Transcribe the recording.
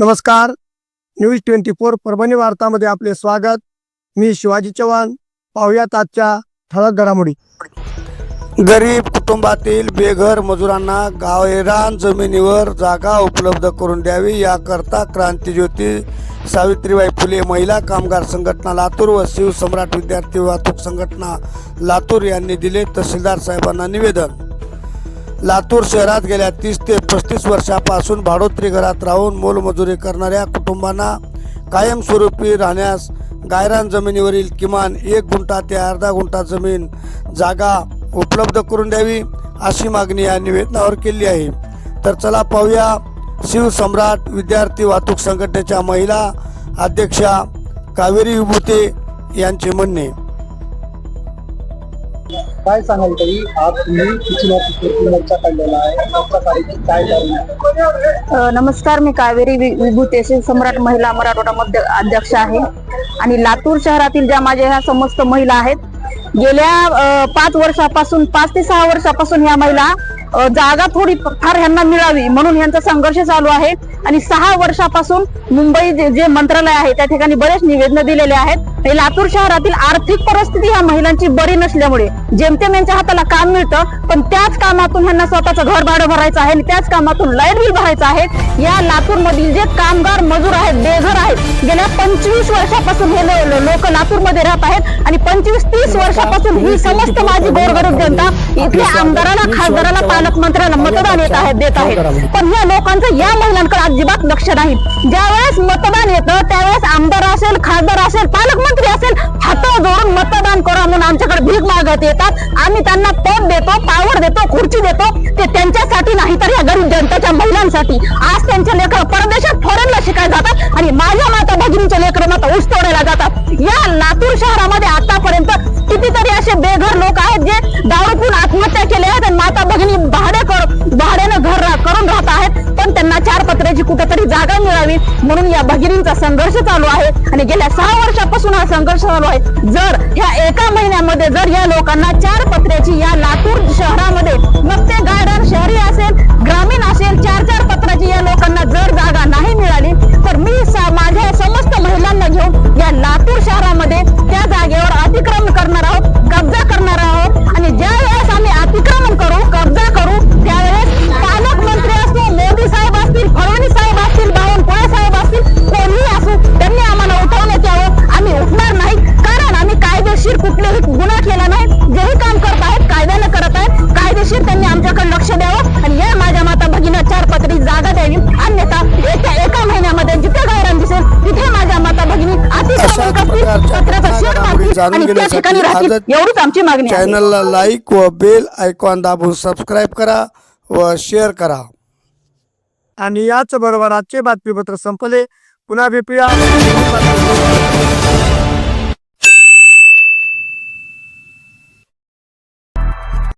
नमस्कार. News twenty four Parbhani वार्तामध्ये आपले स्वागत. मी शिवाजी चव्हाण. पाहुयात आजच्या ठळक घडामोडी. गरीब कुटुंबातील बेघर मजुरांना गावेरान जमिनीवर जागा उपलब्ध करून द्यावी याकरता क्रांतीज्योती सावित्रीबाई फुले महिला कामगार संघटना लातूर व शिवसम्राट विद्यार्थी वाहतूक संघटना लातूर यांनी दिले तहसीलदार साहेबांना निवेदन. लातूर शहरात गेल्या तीस ते पस्तीस वर्षापासून भाडोत्री घरात राहून मोलमजुरी करणाऱ्या कुटुंबांना कायमस्वरूपी राहण्यास गायरान जमिनीवरील किमान एक गुंठा ते अर्धा गुंठा जमीन जागा उपलब्ध करून द्यावी अशी मागणी या निवेदनावर केली आहे. तर चला पाहूया शिवसम्राट विद्यार्थी वाहतूक संघटनेच्या महिला अध्यक्षा कावेरी विभूते यांचे म्हणणे. काय सांगाल तरी? आज तुम्ही किचन ऑफिसवरती मोर्चा काढलेला आहे. मोर्चा काढायची काय कारण आहे? अ, नमस्कार मी कावेरी वि- विभूते सम्राट महिला मराठवाडा मध्य अध्यक्ष आहे. आणि लातूर शहरातील ज्या माझ्या ह्या समस्त महिला आहेत गेल्या अ, पाच वर्षापासून पाच ते सहा वर्षापासून ह्या महिला अ, जागा थोडी फार ह्यांना मिळावी म्हणून यांचा संघर्ष चालू आहे. आणि सहा वर्षापासून मुंबई जे जे मंत्रालय आहे त्या ठिकाणी बरेच निवेदन दिलेले आहेत. लातूर शहरातील आर्थिक परिस्थिती ह्या महिलांची बरी नसल्यामुळे जेमतेम यांच्या हाताला काम मिळतं पण त्याच कामातून ह्यांना स्वतःचं घर भाडं भरायचं आहे आणि त्याच कामातून लाइट बिल भरायचं आहे. या लातूर मधील जे कामगार मजूर आहेत बेघर आहेत गेल्या पंचवीस वर्षापासून हे लोक लातूरमध्ये राहत आहेत आणि पंचवीस तीस वर्षापासून ही समस्त माझी गोरगरीब जनता इथल्या आमदाराला खासदाराला पालकमंत्र्याला मतदान येत आहेत देत आहेत पण या लोकांचं या महिलांकडे अजिबात लक्ष नाही. ज्यावेळेस मतदान येतं त्यावेळेस आमदार असेल खासदार असेल पालकमंत्री मुख्यमंत्री असेल हात जोडून मतदान करा म्हणून आमच्याकडे भीक मागत येतात. आम्ही त्यांना पद देतो पावर देतो खुर्ची देतो. ते त्यांच्यासाठी नाही तर या गरीब जनतेच्या महिलांसाठी. आज त्यांचे लेकर परदेशात फॉरेनला शिकायला जातात आणि माझ्या माता भगिनीच्या लेकर माता ऊस तोडायला जातात. या लातूर शहरामध्ये आतापर्यंत कितीतरी असे बेघर लोक आहेत जे दारू आत्महत्या केल्या आहेत आणि माता भगिनी त्यांना कुठेतरी जागा मिळावी म्हणून या भगिनींचा संघर्ष चालू आहे. आणि गेल्या सहा वर्षापासून हा संघर्ष चालू आहे. जर ह्या एका महिन्यामध्ये जर या लोकांना चार पत्र्याची या लातूर कुठलेही गुन्हा केला नाही जेही काम करत आहेत कायद्यानं करत आहेत कायदेशीर त्यांनी आमच्याकडे लक्ष द्यावं आणि या माझ्या माता भगिना चार पत्री जागा द्यावी. अन्यथा एका एका महिन्यामध्ये जिथे गायरान दिसेल तिथे माझ्या माता भगिनी अतिक्रमण करतील प्रकारच्या पत्र्याचा शेड घडामोडी मारतील जाणून आणि त्या घेण्यासाठी ठिकाणी राहतील. आजच एवढीच आमची मागणी आहे. चॅनलला लाईक व बेल आयकॉन दाबून सबस्क्राईब करा व शेअर करा. आणि याच बरोबर आजचे बातमीपत्र संपले. पुन्हा भेटूया.